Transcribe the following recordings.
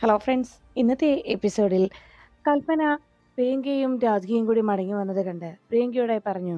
Hello friends ഇന്നത്തെ എപ്പിസോഡിൽ കൽപ്പന പ്രിയങ്കയും രാധികയും കൂടി മടങ്ങി വന്നത് കണ്ട് പ്രിയങ്കയോടെ പറഞ്ഞു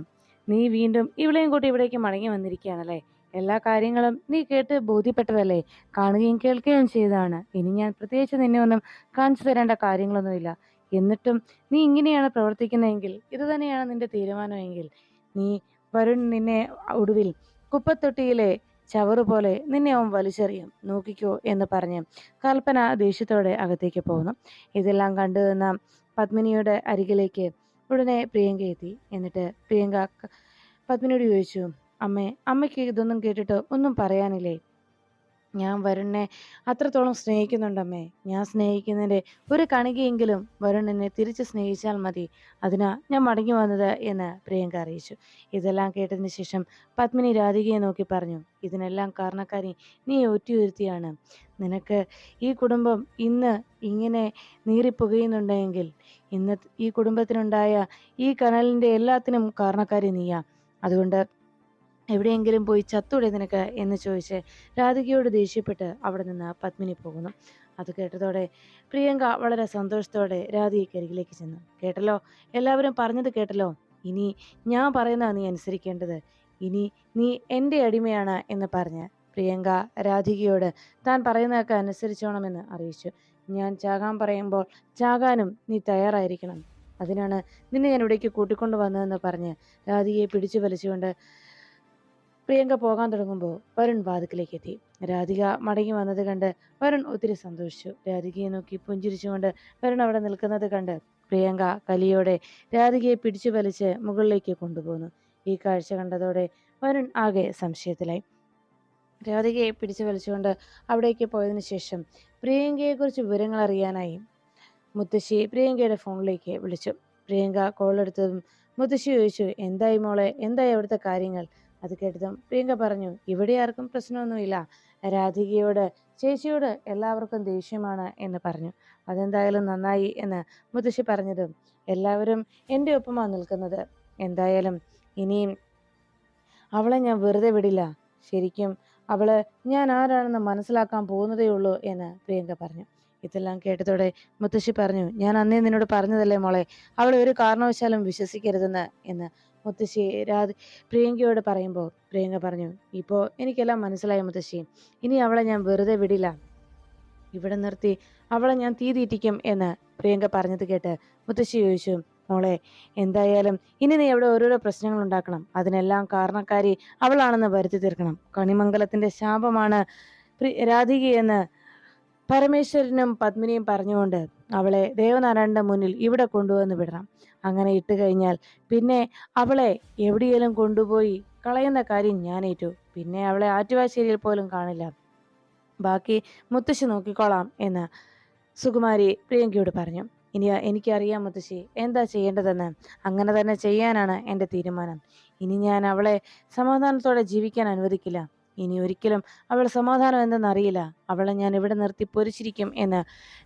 നീ വീണ്ടും ഇവളെയും കൂട്ടി ഇവിടേക്ക് മടങ്ങി വന്നിരിക്കുകയാണല്ലേ? എല്ലാ കാര്യങ്ങളും നീ കേട്ട് ബോധ്യപ്പെട്ടതല്ലേ? കാണുകയും കേൾക്കുകയും ചെയ്തതാണ്. ഇനി ഞാൻ പ്രത്യേകിച്ച് നിന്നെ ഒന്നും കാണിച്ചു തരേണ്ട കാര്യങ്ങളൊന്നുമില്ല. എന്നിട്ടും നീ ഇങ്ങനെയാണ് പ്രവർത്തിക്കുന്നതെങ്കിൽ ഇത് തന്നെയാണ് നിന്റെ തീരുമാനമെങ്കിൽ നീ വരുൺ നിന്നെ ഒടുവിൽ കുപ്പത്തൊട്ടിയിലെ ചവറ് പോലെ നിന്നെ അവൻ വലിച്ചെറിയും. നോക്കിക്കോ എന്ന് പറഞ്ഞ് കൽപ്പന ദേഷ്യത്തോടെ അകത്തേക്ക് പോകുന്നു. ഇതെല്ലാം കണ്ടു നിന്ന പത്മിനിയുടെ അരികിലേക്ക് ഉടനെ പ്രിയങ്ക എത്തി. എന്നിട്ട് പ്രിയങ്ക പത്മിനിയോട് ചോദിച്ചു അമ്മേ അമ്മയ്ക്ക് ഇതൊന്നും കേട്ടിട്ട് ഒന്നും പറയാനില്ലേ? ഞാൻ വരുണിനെ അത്രത്തോളം സ്നേഹിക്കുന്നുണ്ടമ്മേ. ഞാൻ സ്നേഹിക്കുന്നതിന്റെ ഒരു കണികയെങ്കിലും വരുൺ തിരിച്ച് സ്നേഹിച്ചാൽ മതി. അതിനാ ഞാൻ മടങ്ങി വന്നത് എന്ന് പ്രിയങ്ക അറിയിച്ചു. ഇതെല്ലാം കേട്ടതിന് ശേഷം പത്മിനി രാധികയെ നോക്കി പറഞ്ഞു ഇതിനെല്ലാം കാരണക്കാരി നീ ഒറ്റയുരുത്തിയാണ്. നിനക്ക് ഈ കുടുംബം ഇന്ന് ഇങ്ങനെ നീറിപ്പുകയുന്നുണ്ടെങ്കിൽ ഇന്ന് ഈ കുടുംബത്തിനുണ്ടായ ഈ കനലിന്റെ എല്ലാത്തിനും കാരണക്കാരി നീയാ. അതുകൊണ്ട് എവിടെയെങ്കിലും പോയി ചത്തൂടെ നിനക്ക്? എന്ന് ചോദിച്ച് രാധികയോട് ദേഷ്യപ്പെട്ട് അവിടെ നിന്ന് പത്മിനി പോകുന്നു. അത് കേട്ടതോടെ പ്രിയങ്ക വളരെ സന്തോഷത്തോടെ രാധിയെ അരികിലേക്ക് ചെന്നു. കേട്ടല്ലോ? എല്ലാവരും പറഞ്ഞത് കേട്ടല്ലോ? ഇനി ഞാൻ പറയുന്നതാണ് നീ അനുസരിക്കേണ്ടത്. ഇനി നീ എന്റെ അടിമയാണ് എന്ന് പറഞ്ഞ് പ്രിയങ്ക രാധികയോട് താൻ പറയുന്നതൊക്കെ അനുസരിച്ചോണമെന്ന് അറിയിച്ചു. ഞാൻ ചാകാൻ പറയുമ്പോൾ ചാകാനും നീ തയ്യാറായിരിക്കണം. അതിനാണ് നിന്നെ ഞാൻ ഇവിടേക്ക് കൂട്ടിക്കൊണ്ടു വന്നതെന്ന് പറഞ്ഞ് രാധികയെ പിടിച്ചു വലിച്ചുകൊണ്ട് പ്രിയങ്ക പോകാൻ തുടങ്ങുമ്പോൾ വരുൺ വാതിക്കിലേക്ക് എത്തി രാധിക മടങ്ങി വന്നത് കണ്ട് വരുൺ ഒത്തിരി സന്തോഷിച്ചു. രാധികയെ നോക്കി പുഞ്ചിരിച്ചുകൊണ്ട് വരുൺ അവിടെ നിൽക്കുന്നത് കണ്ട് പ്രിയങ്ക കലിയോടെ രാധികയെ പിടിച്ചു വലിച്ച് മുകളിലേക്ക് കൊണ്ടുപോകുന്നു ഈ കാഴ്ച കണ്ടതോടെ വരുൺ ആകെ സംശയത്തിലായി. രാധികയെ പിടിച്ചു വലിച്ചുകൊണ്ട് അവിടേക്ക് പോയതിന് ശേഷം പ്രിയങ്കയെക്കുറിച്ച് വിവരങ്ങൾ അറിയാനായി മുത്തശ്ശി പ്രിയങ്കയുടെ ഫോണിലേക്ക് വിളിച്ചു. പ്രിയങ്ക കോളെടുത്തതും മുത്തശ്ശി ചോദിച്ചു എന്തായി മോളെ? എന്തായി അവിടുത്തെ കാര്യങ്ങൾ? അത് കേട്ടതും പ്രിയങ്ക പറഞ്ഞു ഇവിടെ ആർക്കും പ്രശ്നമൊന്നുമില്ല. രാധികയോട് ചേച്ചിയോട് എല്ലാവർക്കും ദേഷ്യമാണ് എന്ന് പറഞ്ഞു. അതെന്തായാലും നന്നായി എന്ന് മുത്തശ്ശി പറഞ്ഞതും എല്ലാവരും എന്റെ ഒപ്പമാണ് നിൽക്കുന്നത്. എന്തായാലും ഇനിയും അവളെ ഞാൻ വെറുതെ വിടില്ല. ശരിക്കും അവൾ ഞാൻ ആരാണെന്ന് മനസ്സിലാക്കാൻ പോകുന്നതേ ഉള്ളൂ എന്ന് പ്രിയങ്ക പറഞ്ഞു. ഇതെല്ലാം കേട്ടതോടെ മുത്തശ്ശി പറഞ്ഞു ഞാൻ അന്നേ നിന്നോട് പറഞ്ഞതല്ലേ മോളെ? അവളെ ഒരു കാരണവശാലും വിശ്വസിക്കരുതെന്ന് എന്ന് മുത്തശ്ശി രാധ പ്രിയങ്കയോട് പറയുമ്പോൾ പ്രിയങ്ക പറഞ്ഞു ഇപ്പോൾ എനിക്കെല്ലാം മനസ്സിലായി മുത്തശ്ശി. ഇനി അവളെ ഞാൻ വെറുതെ വിടില്ല. ഇവിടെ നിർത്തി അവളെ ഞാൻ തീ തീറ്റിക്കും എന്ന് പ്രിയങ്ക പറഞ്ഞത് കേട്ട് മുത്തശ്ശി ചോദിച്ചു മോളെ എന്തായാലും ഇനി നീ അവിടെ ഓരോരോ പ്രശ്നങ്ങൾ ഉണ്ടാക്കണം. അതിനെല്ലാം കാരണക്കാരി അവളാണെന്ന് വരുത്തി തീർക്കണം. കണിമംഗലത്തിന്റെ ശാപമാണ് രാധികയെന്ന് പരമേശ്വരനും പത്മിനിയും പറഞ്ഞുകൊണ്ട് അവളെ ദേവനാരായണന്റെ മുന്നിൽ ഇവിടെ കൊണ്ടുവന്ന് വിടണം. അങ്ങനെ ഇട്ട് കഴിഞ്ഞാൽ പിന്നെ അവളെ എവിടെയെങ്കിലും കൊണ്ടുപോയി കളയുന്ന കാര്യം ഞാൻ ഏറ്റു. പിന്നെ അവളെ ആറ്റുവാശ്ശേരിയിൽ പോലും കാണില്ല. ബാക്കി മുത്തശ്ശി നോക്കിക്കോളാം എന്ന് സുകുമാരി പ്രിയങ്കയോട് പറഞ്ഞു. ഇനി എനിക്കറിയാം മുത്തശ്ശി എന്താ ചെയ്യേണ്ടതെന്ന്. അങ്ങനെ തന്നെ ചെയ്യാനാണ് എന്റെ തീരുമാനം. ഇനി ഞാൻ അവളെ സമാധാനത്തോടെ ജീവിക്കാൻ അനുവദിക്കില്ല. ഇനി ഒരിക്കലും അവൾ സമാധാനം എന്തെന്നറിയില്ല അവളെ ഞാൻ ഇവിടെ നിർത്തി പൊരിച്ചിരിക്കും എന്ന്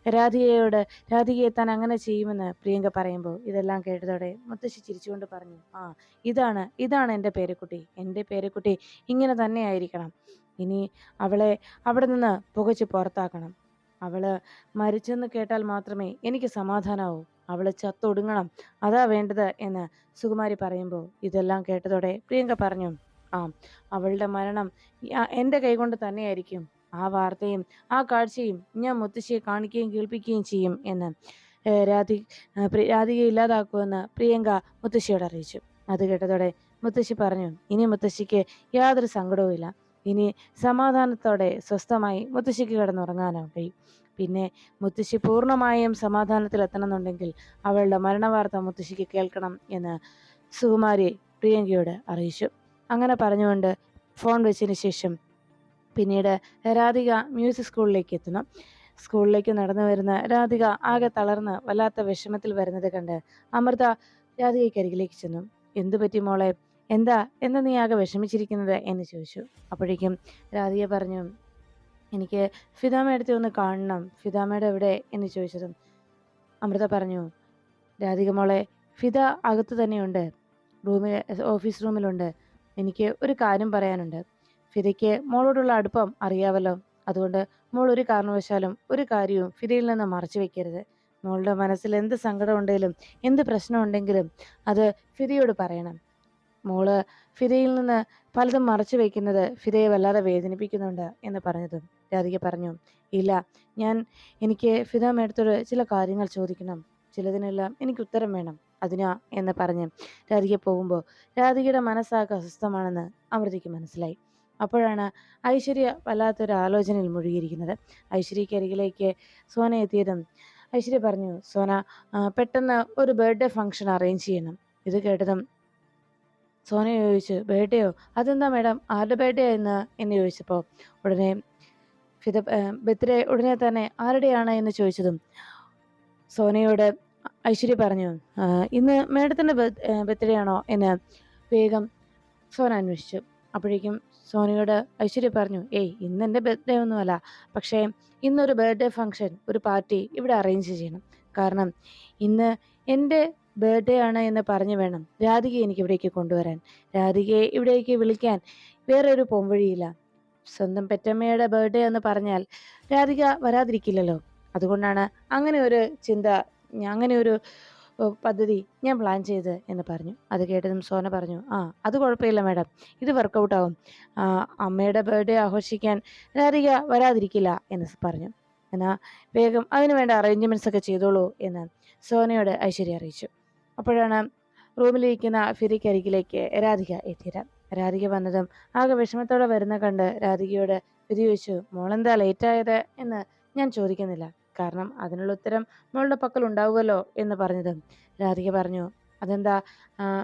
രാധികയോട് രാധികയെ താൻ അങ്ങനെ ചെയ്യുമെന്ന് പ്രിയങ്ക പറയുമ്പോൾ ഇതെല്ലാം കേട്ടതോടെ മുത്തശ്ശി ചിരിച്ചുകൊണ്ട് പറഞ്ഞു ആ ഇതാണ് ഇതാണ് എന്റെ പേരക്കുട്ടി. എന്റെ പേരക്കുട്ടി ഇങ്ങനെ തന്നെ ആയിരിക്കണം ഇനി അവളെ അവിടെ നിന്ന് പുകച്ച് പുറത്താക്കണം. അവൾ മരിച്ചെന്ന് കേട്ടാൽ മാത്രമേ എനിക്ക് സമാധാനാവൂ. അവൾ ചത്തൊടുങ്ങണം. അതാ വേണ്ടത് എന്ന് സുകുമാരി പറയുമ്പോൾ ഇതെല്ലാം കേട്ടതോടെ പ്രിയങ്ക പറഞ്ഞു ആ അവളുടെ മരണം എന്റെ കൈകൊണ്ട് തന്നെയായിരിക്കും. ആ വാർത്തയും ആ കാഴ്ചയും ഞാൻ മുത്തശ്ശിയെ കാണിക്കുകയും കേൾപ്പിക്കുകയും ചെയ്യും എന്ന് രാധിക രാധി ഏഹ് രാധികയെ ഇല്ലാതാക്കുമെന്ന് പ്രിയങ്ക മുത്തശ്ശിയോട് അറിയിച്ചു. അത് കേട്ടതോടെ മുത്തശ്ശി പറഞ്ഞു ഇനി മുത്തശ്ശിക്ക് യാതൊരു സങ്കടവുമില്ല ഇനി സമാധാനത്തോടെ സ്വസ്ഥമായി മുത്തശ്ശിക്ക് കിടന്നുറങ്ങാനോ കഴിയും. പിന്നെ മുത്തശ്ശി പൂർണമായും സമാധാനത്തിൽ എത്തണമെന്നുണ്ടെങ്കിൽ അവളുടെ മരണവാർത്ത മുത്തശ്ശിക്ക് കേൾക്കണം എന്ന് സുകുമാരി പ്രിയങ്കയോട് അറിയിച്ചു. അങ്ങനെ പറഞ്ഞുകൊണ്ട് ഫോൺ വെച്ചതിന് ശേഷം പിന്നീട് രാധിക മ്യൂസിക് സ്കൂളിലേക്ക് എത്തുന്നു. സ്കൂളിലേക്ക് നടന്നു വരുന്ന രാധിക ആകെ തളർന്ന് വല്ലാത്ത വിഷമത്തിൽ വരുന്നത് കണ്ട് അമൃത രാധികയ്ക്ക് അരികിലേക്ക് ചെന്നു. എന്തു പറ്റി മോളെ? എന്താ? എന്താ നീ ആകെ വിഷമിച്ചിരിക്കുന്നത്? എന്ന് ചോദിച്ചു. അപ്പോഴേക്കും രാധിക പറഞ്ഞു എനിക്ക് ഫിദാമയുടെ ഒന്ന് കാണണം. ഫിദാമയുടെ എവിടെ? എന്ന് ചോദിച്ചതും അമൃത പറഞ്ഞു രാധിക മോളെ ഫിദ അകത്ത് തന്നെയുണ്ട്. റൂമിൽ ഓഫീസ് റൂമിലുണ്ട്. എനിക്ക് ഒരു കാര്യം പറയാനുണ്ട്. ഫിദയ്ക്ക് മോളോടുള്ള അടുപ്പം അറിയാവല്ലോ. അതുകൊണ്ട് മോൾ ഒരു കാരണവശാലും ഒരു കാര്യവും ഫിദയിൽ നിന്ന് മറച്ചു വെക്കരുത്. മോളുടെ മനസ്സിൽ എന്ത് സങ്കടം ഉണ്ടെങ്കിലും എന്ത് പ്രശ്നം ഉണ്ടെങ്കിലും അത് ഫിദയോട് പറയണം. മോൾ ഫിദയിൽ നിന്ന് പലതും മറച്ചു വെക്കുന്നത് ഫിദയെ വല്ലാതെ വേദനിപ്പിക്കുന്നുണ്ട് എന്ന് പറഞ്ഞതും രാധിക പറഞ്ഞു. ഇല്ല ഞാൻ എനിക്ക് ഫിദ മേടത്തോട് ചില കാര്യങ്ങൾ ചോദിക്കണം. ചിലതിനെല്ലാം എനിക്ക് ഉത്തരം വേണം. അതിനാ എന്ന് പറഞ്ഞ് രാധിക പോകുമ്പോൾ രാധികയുടെ മനസ്സാകെ അസ്വസ്ഥമാണെന്ന് അമൃതയ്ക്ക് മനസ്സിലായി. അപ്പോഴാണ് ഐശ്വര്യ വല്ലാത്തൊരു ആലോചനയിൽ മുഴുകിയിരിക്കുന്നത്. ഐശ്വര്യയ്ക്ക് അരികിലേക്ക് സോന എത്തിയതും ഐശ്വര്യ പറഞ്ഞു സോന പെട്ടെന്ന് ഒരു ബർത്ത്ഡേ ഫംഗ്ഷൻ അറേഞ്ച് ചെയ്യണം. ഇത് കേട്ടതും സോന ചോദിച്ചു ബർത്ത്ഡേയോ? അതെന്താ മേഡം? ആരുടെ ബർത്ത്ഡേ എന്ന് എന്ന് ചോദിച്ചപ്പോൾ ഉടനെ ഫിത ബർത്ത്ഡേ ഉടനെ തന്നെ ആരുടെയാണ് എന്ന് ചോദിച്ചതും സോനയോട് ഐശ്വര്യ പറഞ്ഞു ഇന്ന് മേഡത്തിന്റെ ബർത്ത്ഡേ ആണോ എന്ന് വേഗം സോന അന്വേഷിച്ചു. അപ്പോഴേക്കും സോനയോട് ഐശ്വര്യ പറഞ്ഞു ഏയ് ഇന്ന് എന്റെ ബർത്ത്ഡേ ഒന്നുമല്ല. പക്ഷേ ഇന്നൊരു ബർത്ത്ഡേ ഫംഗ്ഷൻ ഒരു പാർട്ടി ഇവിടെ അറേഞ്ച് ചെയ്യണം. കാരണം ഇന്ന് എന്റെ ബർത്ത്ഡേ ആണ് എന്ന് പറഞ്ഞു വേണം രാധികയെ എനിക്ക് ഇവിടേക്ക് കൊണ്ടുവരാൻ. രാധികയെ ഇവിടേക്ക് വിളിക്കാൻ വേറെ ഒരു പോംവഴിയില്ല. സ്വന്തം പെറ്റമ്മയുടെ ബർത്ത്ഡേ എന്ന് പറഞ്ഞാൽ രാധിക വരാതിരിക്കില്ലല്ലോ. അതുകൊണ്ടാണ് അങ്ങനെ ഒരു ചിന്ത അങ്ങനെ ഒരു പദ്ധതി ഞാൻ പ്ലാൻ ചെയ്ത് എന്ന് പറഞ്ഞു. അത് കേട്ടതും സോന പറഞ്ഞു ആ അത് കുഴപ്പമില്ല മാഡം. ഇത് വർക്കൗട്ട് ആവും. ആ, അമ്മയുടെ ബർത്ത്ഡേ ആഘോഷിക്കാൻ രാധിക വരാതിരിക്കില്ല എന്ന് പറഞ്ഞു. എന്നാൽ വേഗം അതിന് വേണ്ട അറേഞ്ച്മെന്റ്സ് ഒക്കെ ചെയ്തോളൂ എന്ന് സോനയോട് ഐശ്വര്യ അറിയിച്ചു. അപ്പോഴാണ് റൂമിലിരിക്കുന്ന ഫിരിക്കരികിലേക്ക് രാധിക എത്തിയത്. രാധിക വന്നതും ആകെ വിഷമത്തോടെ വരുന്ന കണ്ട് രാധികയോട് ഫിരി ചോദിച്ചു മോളെന്താ ലേറ്റായത് എന്ന് ഞാൻ ചോദിക്കുന്നില്ല. കാരണം അതിനുള്ള ഉത്തരം മോളുടെ പക്കൽ ഉണ്ടാവുമല്ലോ എന്ന് പറഞ്ഞത്. രാധിക പറഞ്ഞു അതെന്താ?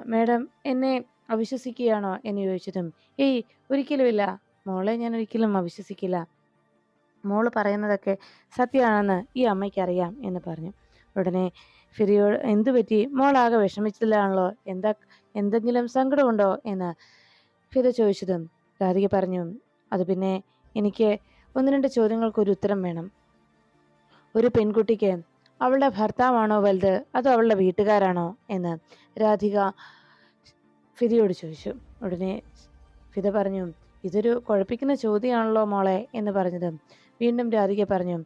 മേഡം എന്നെ അവിശ്വസിക്കുകയാണോ? എന്ന് ചോദിച്ചതും ഏയ് ഒരിക്കലുമില്ല മോളെ ഞാൻ ഒരിക്കലും അവിശ്വസിക്കില്ല. മോൾ പറയുന്നതൊക്കെ സത്യമാണെന്ന് ഈ അമ്മയ്ക്ക് അറിയാം എന്ന് പറഞ്ഞു. ഉടനെ ഫിരിയോട് എന്തു പറ്റി? മോളാകെ വിഷമിച്ചില്ലാണല്ലോ? എന്താ എന്തെങ്കിലും സങ്കടമുണ്ടോ? എന്ന് ഫിദ ചോദിച്ചതും രാധിക പറഞ്ഞു അത് പിന്നെ എനിക്ക് ഒന്ന് രണ്ട് ചോദ്യങ്ങൾക്ക് ഒരു ഉത്തരം വേണം. ഒരു പെൺകുട്ടിക്ക് അവളുടെ ഭർത്താവാണോ വലുത്? അതോ അവളുടെ വീട്ടുകാരാണോ? എന്ന് രാധിക ഫിദയോട് ചോദിച്ചു. ഉടനെ ഫിദ പറഞ്ഞു ഇതൊരു കുഴപ്പിക്കുന്ന ചോദ്യമാണല്ലോ മോളെ എന്ന് പറഞ്ഞത്. വീണ്ടും രാധിക പറഞ്ഞു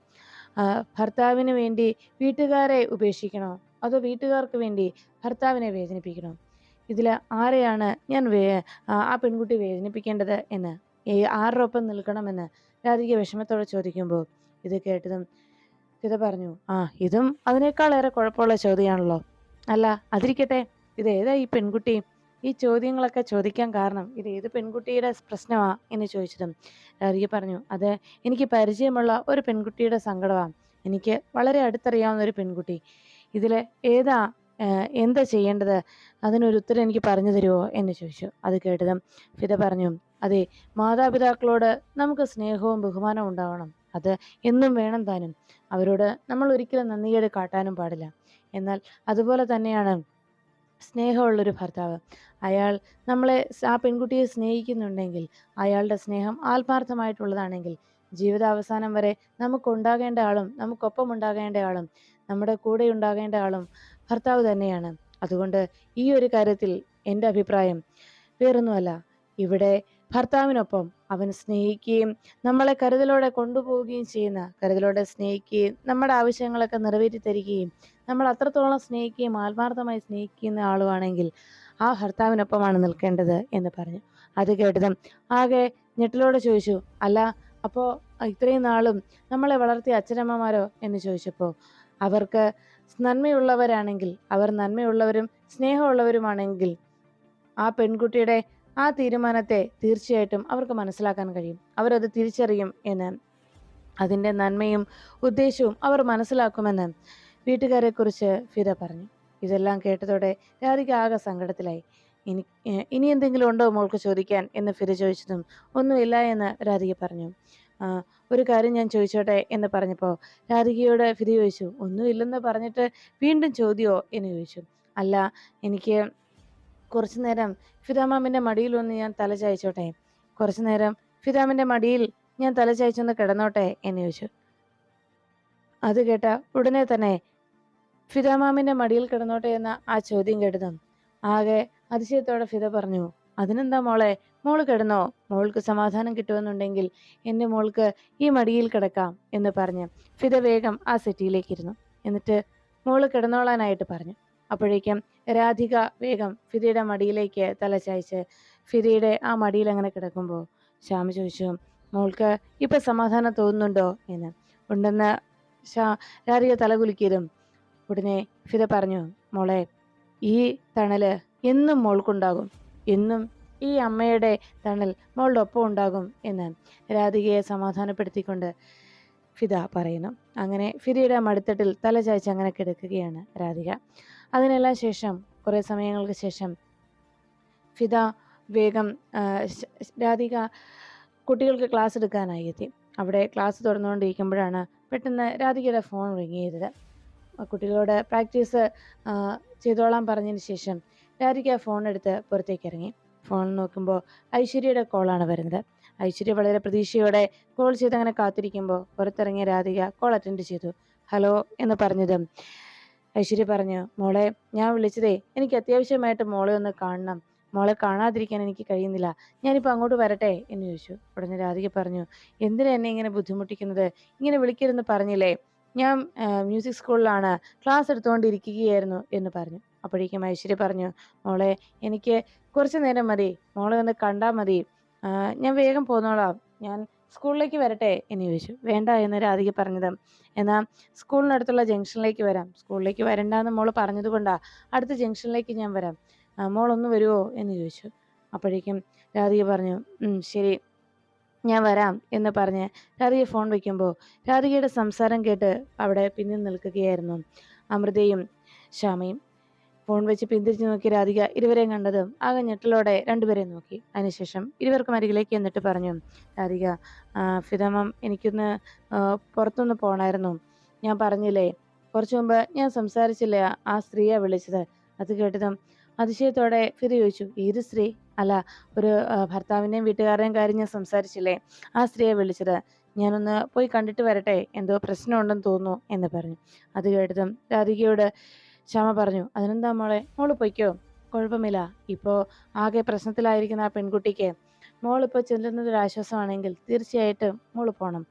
"ആ, ഭർത്താവിന് വേണ്ടി വീട്ടുകാരെ ഉപേക്ഷിക്കണോ? അതോ വീട്ടുകാർക്ക് വേണ്ടി ഭർത്താവിനെ വേദനിപ്പിക്കണോ? ഇതിൽ ആരെയാണ് ഞാൻ ആ പെൺകുട്ടി വേദനിപ്പിക്കേണ്ടത്? എന്ന്. ആരുടെ ഒപ്പം നിൽക്കണമെന്ന്? രാധിക വിഷമത്തോടെ ചോദിക്കുമ്പോൾ ഇത് കേട്ടതും ഫിദ പറഞ്ഞു ആ ഇതും അതിനേക്കാളേറെ കുഴപ്പമുള്ള ചോദ്യമാണല്ലോ. അല്ല അതിരിക്കട്ടെ. ഇത് ഏതാ ഈ പെൺകുട്ടി? ഈ ചോദ്യങ്ങളൊക്കെ ചോദിക്കാൻ കാരണം ഇത് ഏത് പെൺകുട്ടിയുടെ പ്രശ്നമാ? എന്ന് ചോദിച്ചതും രാധിക പറഞ്ഞു അത് എനിക്ക് പരിചയമുള്ള ഒരു പെൺകുട്ടിയുടെ സങ്കടമാണ് എനിക്ക് വളരെ അടുത്തറിയാവുന്ന ഒരു പെൺകുട്ടി. ഇതിൽ ഏതാ എന്താ ചെയ്യേണ്ടത്? അതിനൊരു ഉത്തരം എനിക്ക് പറഞ്ഞു തരുമോ എന്ന് ചോദിച്ചു. അത് കേട്ടതും ഫിദ പറഞ്ഞു അതെ മാതാപിതാക്കളോട് നമുക്ക് സ്നേഹവും ബഹുമാനവും ഉണ്ടാവണം. അത് എന്നും വേണം താനും. അവരോട് നമ്മൾ ഒരിക്കലും നന്ദികേട് കാട്ടാനും പാടില്ല. എന്നാൽ അതുപോലെ തന്നെയാണ് സ്നേഹമുള്ളൊരു ഭർത്താവ്. അയാൾ നമ്മളെ ആ പെൺകുട്ടിയെ സ്നേഹിക്കുന്നുണ്ടെങ്കിൽ അയാളുടെ സ്നേഹം ആത്മാർത്ഥമായിട്ടുള്ളതാണെങ്കിൽ ജീവിതാവസാനം വരെ നമുക്കുണ്ടാകേണ്ട ആളും നമുക്കൊപ്പം ഉണ്ടാകേണ്ട ആളും നമ്മുടെ കൂടെ ഉണ്ടാകേണ്ട ആളും ഭർത്താവ് തന്നെയാണ്. അതുകൊണ്ട് ഈ ഒരു കാര്യത്തിൽ എന്റെ അഭിപ്രായം വേറൊന്നുമല്ല. ഇവിടെ ഭർത്താവിനൊപ്പം അവൻ സ്നേഹിക്കുകയും നമ്മളെ കരുതലോടെ കൊണ്ടുപോവുകയും ചെയ്യുന്ന കരുതലോടെ സ്നേഹിക്കുകയും നമ്മുടെ ആവശ്യങ്ങളൊക്കെ നിറവേറ്റി തരികയും നമ്മൾ അത്രത്തോളം സ്നേഹിക്കുകയും ആത്മാർത്ഥമായി സ്നേഹിക്കുന്ന ആളുവാണെങ്കിൽ ആ ഭർത്താവിനൊപ്പമാണ് നിൽക്കേണ്ടത് എന്ന് പറഞ്ഞു. അത് കേട്ടതും ആകെ ഞെട്ടിലോടെ ചോദിച്ചു അല്ല അപ്പോൾ ഇത്രയും നാളും നമ്മളെ വളർത്തിയ അച്ഛനമ്മമാരോ? എന്ന് ചോദിച്ചപ്പോൾ അവർക്ക് നന്മയുള്ളവരാണെങ്കിൽ അവർ നന്മയുള്ളവരും സ്നേഹമുള്ളവരുമാണെങ്കിൽ ആ പെൺകുട്ടിയുടെ ആ തീരുമാനത്തെ തീർച്ചയായിട്ടും അവർക്ക് മനസ്സിലാക്കാൻ കഴിയും. അവരത് തിരിച്ചറിയും എന്ന്. അതിന്റെ നന്മയും ഉദ്ദേശവും അവർ മനസ്സിലാക്കുമെന്ന് വീട്ടുകാരെക്കുറിച്ച് ഫിദ പറഞ്ഞു. ഇതെല്ലാം കേട്ടതോടെ രാധിക ആകെ സങ്കടത്തിലായി. ഇനി ഇനി എന്തെങ്കിലും ഉണ്ടോ മോൾക്ക് ചോദിക്കാൻ എന്ന് ഫിദ ചോദിച്ചതും ഒന്നുമില്ല എന്ന് രാധിക പറഞ്ഞു. ഒരു കാര്യം ഞാൻ ചോദിച്ചോട്ടെ എന്ന് പറഞ്ഞപ്പോൾ രാധികയോട് ഫിദ ചോദിച്ചു ഒന്നുമില്ലെന്ന് പറഞ്ഞിട്ട് വീണ്ടും ചോദ്യമോ എന്ന് ചോദിച്ചു. അല്ല എനിക്ക് കുറച്ചു നേരം ഫിദാമാമിന്റെ മടിയിൽ ഒന്ന് ഞാൻ തല ചായച്ചോട്ടെ. കുറച്ചു നേരം ഫിദാമിന്റെ മടിയിൽ ഞാൻ തല ചായച്ചൊന്ന് കിടന്നോട്ടെ എന്ന് ചോദിച്ചു. അത് കേട്ട ഉടനെ തന്നെ ഫിദാമാമിന്റെ മടിയിൽ കിടന്നോട്ടെ എന്ന ആ ചോദ്യം കേട്ടതും ആകെ അതിശയത്തോടെ ഫിദ പറഞ്ഞു അതിനെന്താ മോളെ? മോൾ കിടന്നോ? മോൾക്ക് സമാധാനം കിട്ടുമെന്നുണ്ടെങ്കിൽ എന്റെ മോൾക്ക് ഈ മടിയിൽ കിടക്കാം എന്ന് പറഞ്ഞ് ഫിദ വേഗം ആ സെറ്റിയിലേക്കിരുന്നു എന്നിട്ട് മോൾ കിടന്നോളാനായിട്ട് പറഞ്ഞു. അപ്പോഴേക്കും രാധിക വേഗം ഫിരിയുടെ മടിയിലേക്ക് തലചായ്ച്ച് ഫിരിയുടെ ആ മടിയിൽ അങ്ങനെ കിടക്കുമ്പോൾ ശ്യാമ ചോദിച്ചു മോൾക്ക് ഇപ്പം സമാധാനം തോന്നുന്നുണ്ടോ? എന്ന്. ഉണ്ടെന്ന് ശാ രാധിക തലകുലുക്കിയതും ഉടനെ ഫിദ പറഞ്ഞു മോളെ ഈ തണൽ എന്നും മോൾക്കുണ്ടാകും. എന്നും ഈ അമ്മയുടെ തണൽ മോളുടെ ഒപ്പം ഉണ്ടാകും. എന്ന് രാധികയെ സമാധാനപ്പെടുത്തിക്കൊണ്ട് ഫിദ പറയുന്നു. അങ്ങനെ ഫിദയുടെ മടുത്തട്ടിൽ തല ചായ്ച്ച് അങ്ങനെ കിടക്കുകയാണ് രാധിക. അതിനെല്ലാം ശേഷം കുറേ സമയങ്ങൾക്ക് ശേഷം ഫിദ വേഗം രാധിക കുട്ടികൾക്ക് ക്ലാസ് എടുക്കാനായി എത്തി. അവിടെ ക്ലാസ് തുറന്നുകൊണ്ടിരിക്കുമ്പോഴാണ് പെട്ടെന്ന് രാധികയുടെ ഫോൺ റിങ് ചെയ്തത്. കുട്ടികളോട് പ്രാക്ടീസ് ചെയ്തോളാൻ പറഞ്ഞതിന് ശേഷം രാധിക ഫോൺ എടുത്ത് പുറത്തേക്ക് ഇറങ്ങി. ഫോൺ നോക്കുമ്പോൾ ഐശ്വര്യയുടെ കോളാണ് വരുന്നത്. ഐശ്വര്യ വളരെ പ്രതീക്ഷയോടെ കോൾ ചെയ്ത് അങ്ങനെ കാത്തിരിക്കുമ്പോൾ പുറത്തിറങ്ങിയ രാധിക കോൾ അറ്റൻഡ് ചെയ്തു. ഹലോ എന്ന് പറഞ്ഞതും ഐശ്വര്യ പറഞ്ഞു മോളെ ഞാൻ വിളിച്ചതേ എനിക്ക് അത്യാവശ്യമായിട്ട് മോളെ ഒന്ന് കാണണം. മോളെ കാണാതിരിക്കാൻ എനിക്ക് കഴിയുന്നില്ല. ഞാനിപ്പോൾ അങ്ങോട്ട് വരട്ടെ? എന്ന് ചോദിച്ചു. ഉടനെ രാധിക പറഞ്ഞു എന്തിനാ എന്നെ ഇങ്ങനെ ബുദ്ധിമുട്ടിക്കുന്നത്? ഇങ്ങനെ വിളിക്കരുതെന്ന് പറഞ്ഞില്ലേ? ഞാൻ മ്യൂസിക് സ്കൂളിലാണ് ക്ലാസ് എടുത്തുകൊണ്ടിരിക്കുകയായിരുന്നു എന്ന് പറഞ്ഞു. അപ്പോഴേക്കും ഐശ്വര്യ പറഞ്ഞു മോളെ എനിക്ക് കുറച്ച് നേരം മതി. മോളെ ഒന്ന് കണ്ടാൽ മതി. ഞാൻ വേഗം പോന്നോളാം. ഞാൻ സ്കൂളിലേക്ക് വരട്ടെ എന്ന് ചോദിച്ചു. വേണ്ട എന്ന് രാധിക പറഞ്ഞത്. എന്നാൽ സ്കൂളിനടുത്തുള്ള ജംഗ്ഷനിലേക്ക് വരാം. സ്കൂളിലേക്ക് വരണ്ടെന്ന് മോൾ പറഞ്ഞത് കൊണ്ടാ അടുത്ത ജംഗ്ഷനിലേക്ക് ഞാൻ വരാം. മോളൊന്ന് വരുമോ എന്ന് ചോദിച്ചു. അപ്പോഴേക്കും രാധിക പറഞ്ഞു ശരി ഞാൻ വരാം എന്ന് പറഞ്ഞ് രാധിക ഫോൺ വയ്ക്കുമ്പോൾ രാധികയുടെ സംസാരം കേട്ട് അവിടെ പിന്നിൽ നിൽക്കുകയായിരുന്നു അമൃതയും ശ്യാമയും. ഫോൺ വെച്ച് പിന്തിരിഞ്ഞു നോക്കി രാധിക ഇരുവരെയും കണ്ടതും ആകെ ഞെട്ടലോടെ രണ്ടുപേരെയും നോക്കി. അതിനുശേഷം ഇരുവർക്കും അരികിലേക്ക് എന്നിട്ട് പറഞ്ഞു രാധിക ഫിതമം എനിക്കൊന്ന് പുറത്തൊന്ന് പോകണമായിരുന്നു ഞാൻ പറഞ്ഞില്ലേ കുറച്ചു മുമ്പ് ഞാൻ സംസാരിച്ചില്ലേ ആ സ്ത്രീയെ വിളിച്ചത്? അത് കേട്ടതും അതിശയത്തോടെ ഫിത ചോദിച്ചു ഏത് സ്ത്രീ? അല്ല ഒരു ഭർത്താവിന്റെയും വീട്ടുകാരുടെയും കാര്യം ഞാൻ സംസാരിച്ചില്ലേ ആ സ്ത്രീയെ വിളിച്ചത്. ഞാനൊന്ന് പോയി കണ്ടിട്ട് വരട്ടെ എന്തോ പ്രശ്നമുണ്ടെന്ന് തോന്നുന്നു എന്ന് പറഞ്ഞു. അത് കേട്ടതും രാധികയോട് ശ്യാമ പറഞ്ഞു അതിനെന്താ മോളെ? മോൾ പൊയ്ക്കോ. കുഴപ്പമില്ല. ഇപ്പോൾ ആകെ പ്രശ്നത്തിലായിരിക്കുന്ന ആ പെൺകുട്ടിക്ക് മോളിപ്പോൾ ചെല്ലുന്നത് ഒരു ആശ്വാസമാണെങ്കിൽ തീർച്ചയായിട്ടും മോൾ പോകണം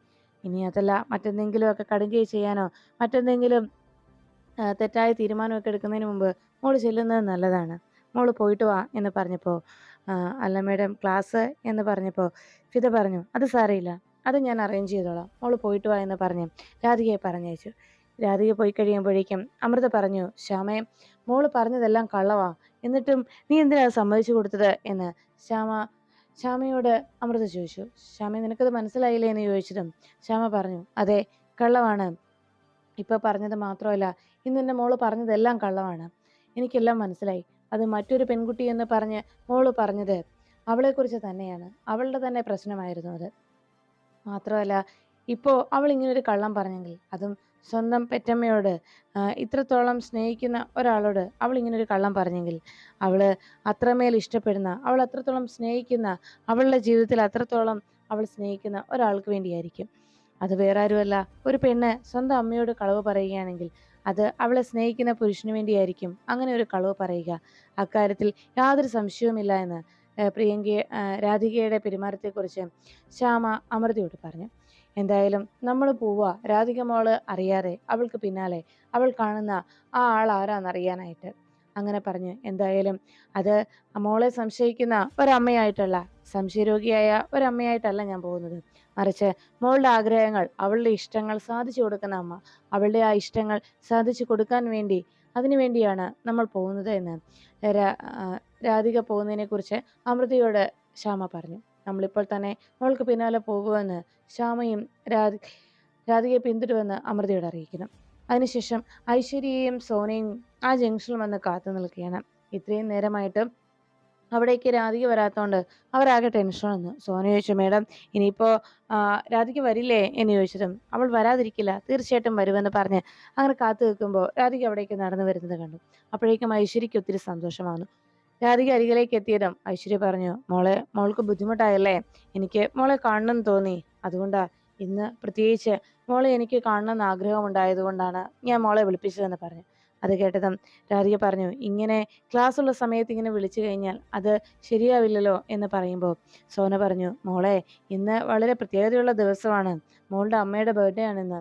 ഇനി അതല്ല മറ്റെന്തെങ്കിലുമൊക്കെ കടുകൈ ചെയ്യാനോ മറ്റെന്തെങ്കിലും തെറ്റായ തീരുമാനമൊക്കെ എടുക്കുന്നതിന് മുമ്പ് മോൾ ചെല്ലുന്നത് നല്ലതാണ്. മോൾ പോയിട്ട് വാ എന്ന് പറഞ്ഞപ്പോൾ അല്ല മേഡം ക്ലാസ് എന്ന് പറഞ്ഞപ്പോൾ ഫിത പറഞ്ഞു അത് സാരമില്ല. അത് ഞാൻ അറേഞ്ച് ചെയ്തോളാം. മോൾ പോയിട്ട് വാ എന്ന് പറഞ്ഞ് രാധികയെ പറഞ്ഞയച്ചു. രാധിക പോയി കഴിയുമ്പോഴേക്കും അമൃത പറഞ്ഞു ശ്യാമേ മോൾ പറഞ്ഞതെല്ലാം കള്ളവാ. എന്നിട്ടും നീ എന്തിനാ സമ്മതിച്ചു കൊടുത്തത്? എന്ന് ശ്യാമ ശ്യാമയോട് അമൃത ചോദിച്ചു. ശ്യാമ നിനക്കത് മനസ്സിലായില്ലേ? എന്ന് ചോദിച്ചതും ശ്യാമ പറഞ്ഞു അതെ കള്ളവാണ്. ഇപ്പൊ പറഞ്ഞത് മാത്രമല്ല ഇന്ന് എന്റെ മോൾ പറഞ്ഞതെല്ലാം കള്ളവാണ്. എനിക്കെല്ലാം മനസ്സിലായി. അത് മറ്റൊരു പെൺകുട്ടി എന്ന് പറഞ്ഞ് മോൾ പറഞ്ഞത് അവളെക്കുറിച്ച് തന്നെയാണ്. അവളുടെ തന്നെ പ്രശ്നമായിരുന്നു അത്. മാത്രമല്ല ഇപ്പോൾ അവൾ ഇങ്ങനൊരു കള്ളം പറഞ്ഞെങ്കിൽ അതും സ്വന്തം പെറ്റമ്മയോട് ഇത്രത്തോളം സ്നേഹിക്കുന്ന ഒരാളോട് അവൾ ഇങ്ങനെ ഒരു കള്ളം പറഞ്ഞെങ്കിൽ അവൾ അത്രമേൽ ഇഷ്ടപ്പെടുന്ന അവൾ അത്രത്തോളം സ്നേഹിക്കുന്ന അവളുടെ ജീവിതത്തിൽ അത്രത്തോളം അവൾ സ്നേഹിക്കുന്ന ഒരാൾക്ക് വേണ്ടിയായിരിക്കും. അത് വേറെ ആരുമല്ല ഒരു പെണ്ണ് സ്വന്തം അമ്മയോട് കളവ് പറയുകയാണെങ്കിൽ അത് അവളെ സ്നേഹിക്കുന്ന പുരുഷന് വേണ്ടിയായിരിക്കും അങ്ങനെ ഒരു കളവ് പറയുക. അക്കാര്യത്തിൽ യാതൊരു സംശയവുമില്ല എന്ന് പ്രിയങ്കയെ രാധികയുടെ പെരുമാറ്റത്തെക്കുറിച്ച് ശ്യാമ അമൃതയോട് പറഞ്ഞു. എന്തായാലും നമ്മൾ പോവുക രാധിക മോൾ അറിയാതെ അവൾക്ക് പിന്നാലെ അവൾ കാണുന്ന ആ ആൾ ആരാന്നറിയാനായിട്ട് അങ്ങനെ പറഞ്ഞ് എന്തായാലും അത് മോളെ സംശയിക്കുന്ന ഒരമ്മയായിട്ടല്ല സംശയരോഗിയായ ഒരമ്മയായിട്ടല്ല ഞാൻ പോകുന്നത്. മറിച്ച് മോളുടെ ആഗ്രഹങ്ങൾ അവളുടെ ഇഷ്ടങ്ങൾ സാധിച്ചു കൊടുക്കുന്ന അമ്മ അവളുടെ ആ ഇഷ്ടങ്ങൾ സാധിച്ചു കൊടുക്കാൻ വേണ്ടി അതിനു വേണ്ടിയാണ് നമ്മൾ പോകുന്നത് എന്ന് രാധിക പോകുന്നതിനെക്കുറിച്ച് അമൃതയോട് ശ്യാമ പറഞ്ഞു. നമ്മളിപ്പോൾ തന്നെ അവൾക്ക് പിന്നാലെ പോകുമെന്ന് ശ്യാമയും രാധി രാധികയെ പിന്തുടരുമെന്ന് അമൃതയോട് അറിയിക്കണം അതിനുശേഷം ഐശ്വര്യയും സോനയും ആ ജംഗ്ഷനിൽ വന്ന് കാത്തു നിൽക്കുകയാണ്. ഇത്രയും നേരമായിട്ട് അവിടേക്ക് രാധിക വരാത്തതുകൊണ്ട് അവരാകെ ടെൻഷൻ വന്നു. സോന ചോദിച്ചു മേഡം ഇനിയിപ്പോൾ രാധിക വരില്ലേ? എന്ന് ചോദിച്ചതും അവൾ വരാതിരിക്കില്ല തീർച്ചയായിട്ടും വരുമെന്ന് പറഞ്ഞ് അങ്ങനെ കാത്തു നിൽക്കുമ്പോൾ രാധിക അവിടേക്ക് നടന്നു വരുന്നത് കണ്ടു. അപ്പോഴേക്കും ഐശ്വര്യയ്ക്ക് ഒത്തിരി സന്തോഷമാകുന്നു രാധിക അരികിലേക്ക് എത്തിയതും ഐശ്വര്യ പറഞ്ഞു മോളെ മോൾക്ക് ബുദ്ധിമുട്ടായല്ലേ? എനിക്ക് മോളെ കാണണം തോന്നി. അതുകൊണ്ടാ ഇന്ന് പ്രത്യേകിച്ച് മോളെ എനിക്ക് കാണണമെന്ന് ആഗ്രഹം ഉണ്ടായതുകൊണ്ടാണ് ഞാൻ മോളെ വിളിപ്പിച്ചതെന്ന് പറഞ്ഞു. അത് കേട്ടതും രാധിക പറഞ്ഞു ഇങ്ങനെ ക്ലാസ് ഉള്ള സമയത്ത് ഇങ്ങനെ വിളിച്ചു കഴിഞ്ഞാൽ അത് ശരിയാവില്ലല്ലോ എന്ന് പറയുമ്പോൾ സോന പറഞ്ഞു മോളെ ഇന്ന് വളരെ പ്രത്യേകതയുള്ള ദിവസമാണ്. മോളുടെ അമ്മയുടെ ബർത്ത്ഡേ ആണെന്ന്.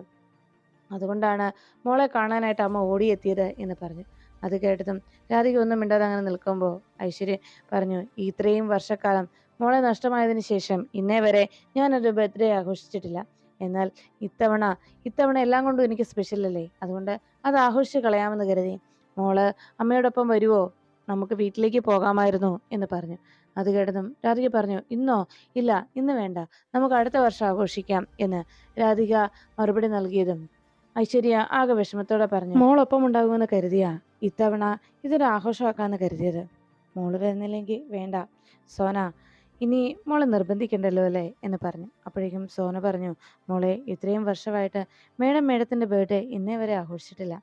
അതുകൊണ്ടാണ് മോളെ കാണാനായിട്ട് അമ്മ ഓടിയെത്തിയത് എന്ന് പറഞ്ഞു. അത് കേട്ടതും രാധിക ഒന്നും മിണ്ടാതെ അങ്ങനെ നിൽക്കുമ്പോൾ ഐശ്വര്യ പറഞ്ഞു ഇത്രയും വർഷക്കാലം മോളെ നഷ്ടമായതിനു ശേഷം ഇന്നേ വരെ ഞാനൊരു ബർത്ത്ഡേ ആഘോഷിച്ചിട്ടില്ല. എന്നാൽ ഇത്തവണ ഇത്തവണ എല്ലാം കൊണ്ടും എനിക്ക് സ്പെഷ്യൽ അല്ലേ? അതുകൊണ്ട് അത് ആഘോഷിച്ച് കളയാമെന്ന് കരുതി. മോൾ അമ്മയോടൊപ്പം വരുവോ? നമുക്ക് വീട്ടിലേക്ക് പോകാമായിരുന്നു എന്ന് പറഞ്ഞു. അത് കേട്ടതും രാധിക പറഞ്ഞു ഇന്നോ? ഇല്ല ഇന്ന് വേണ്ട. നമുക്ക് അടുത്ത വർഷം ആഘോഷിക്കാം എന്ന് രാധിക മറുപടി നൽകിയതും ഐശ്വര്യ ആകെ വിഷമത്തോടെ പറഞ്ഞു. മോളൊപ്പം ഉണ്ടാകുമെന്ന് കരുതിയാ ഇത്തവണ ഇതൊരു ആഘോഷമാക്കാന്ന് കരുതിയത്. മോൾ വരുന്നില്ലെങ്കിൽ വേണ്ട. സോന ഇനി മോളെ നിർബന്ധിക്കണ്ടല്ലോ അല്ലേ? എന്ന് പറഞ്ഞു. അപ്പോഴേക്കും സോന പറഞ്ഞു മോളെ ഇത്രയും വർഷമായിട്ട് മേഡം മേഡത്തിന്റെ ബർത്ത്ഡേ ഇന്നേ വരെ ആഘോഷിച്ചിട്ടില്ല.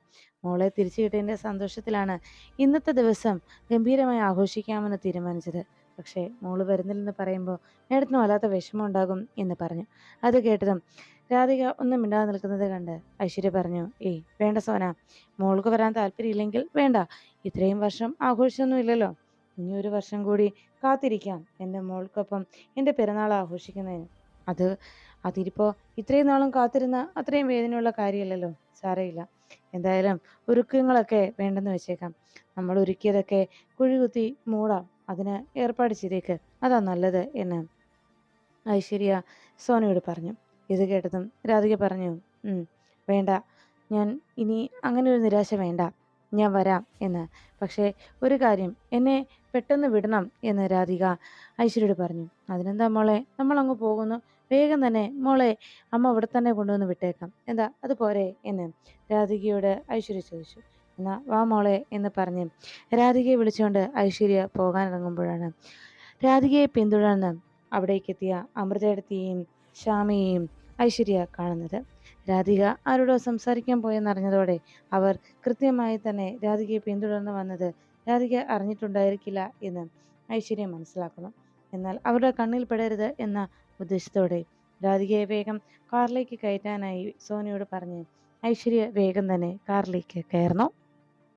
മോളെ തിരിച്ചു കിട്ടിയതിന്റെ സന്തോഷത്തിലാണ് ഇന്നത്തെ ദിവസം ഗംഭീരമായി ആഘോഷിക്കാമെന്ന് തീരുമാനിച്ചത്. പക്ഷേ മോൾ വരുന്നില്ലെന്ന് പറയുമ്പോൾ മേഡത്തിന് വല്ലാത്ത വിഷമം ഉണ്ടാകും എന്ന് പറഞ്ഞു. അത് കേട്ടതും രാധിക ഒന്നും മിണ്ടാതെ നിൽക്കുന്നത് കണ്ട് ഐശ്വര്യ പറഞ്ഞു ഏയ് വേണ്ട സോന. മോൾക്ക് വരാൻ താല്പര്യമില്ലെങ്കിൽ വേണ്ട. ഇത്രയും വർഷം ആഘോഷിച്ചൊന്നും ഇല്ലല്ലോ. ഇനി ഒരു വർഷം കൂടി കാത്തിരിക്കാം എന്റെ മോൾക്കൊപ്പം എന്റെ പിറന്നാൾ ആഘോഷിക്കുന്നതിന്. അത് അതിരിപ്പോൾ ഇത്രയും നാളും കാത്തിരുന്ന അത്രയും വേദനയുള്ള കാര്യമല്ലല്ലോ. സാരമില്ല. എന്തായാലും ഒരുക്കങ്ങളൊക്കെ വേണ്ടെന്ന് വെച്ചേക്കാം. നമ്മൾ ഒരുക്കിയതൊക്കെ കുഴികുത്തി മൂടാം. അതിന് ഏർപ്പാട് ചെയ്തേക്ക്. അതാ നല്ലത് എന്ന് ഐശ്വര്യ സോനയോട് പറഞ്ഞു. ഇത് കേട്ടതും രാധിക പറഞ്ഞു "ഉം, വേണ്ട. ഞാൻ ഇനി അങ്ങനെ ഒരു നിരാശ വേണ്ട. ഞാൻ വരാം എന്ന്. പക്ഷേ ഒരു കാര്യം എന്നെ പെട്ടെന്ന് വിടണം എന്ന് രാധിക ഐശ്വര്യയോട് പറഞ്ഞു. അതിനെന്താ മോളെ? നമ്മൾ അങ്ങ് പോകുന്നു. വേഗം തന്നെ. മോളെ അമ്മ ഇവിടെ തന്നെ കൊണ്ടുവന്ന് വിട്ടേക്കാം. എന്താ? അത് പോരെ എന്ന് രാധികയോട് ഐശ്വര്യ ചോദിച്ചു. എന്നാ വാ മോളെ എന്ന് പറഞ്ഞ് രാധികയെ വിളിച്ചുകൊണ്ട് ഐശ്വര്യ പോകാൻ പോകാനിറങ്ങുമ്പോഴാണ് രാധികയെ പിന്തുടർന്ന് അവിടേക്കെത്തിയ അമൃതയെടുത്തിയെയും ശ്യാമയെയും ഐശ്വര്യ കാണുന്നത്. രാധിക ആരോടോ സംസാരിക്കാൻ പോയെന്നറിഞ്ഞതോടെ അവർ കൃത്യമായി തന്നെ രാധികയെ പിന്തുടർന്ന് വന്നത് രാധിക അറിഞ്ഞിട്ടുണ്ടായിരിക്കില്ല എന്ന് ഐശ്വര്യ മനസ്സിലാക്കുന്നു. എന്നാൽ അവരുടെ കണ്ണിൽ പെടരുത് എന്ന ഉദ്ദേശത്തോടെ രാധികയെ വേഗം കാറിലേക്ക് കയറ്റാനായി സോനിയോട് പറഞ്ഞ് ഐശ്വര്യ വേഗം തന്നെ കാറിലേക്ക് കയറണം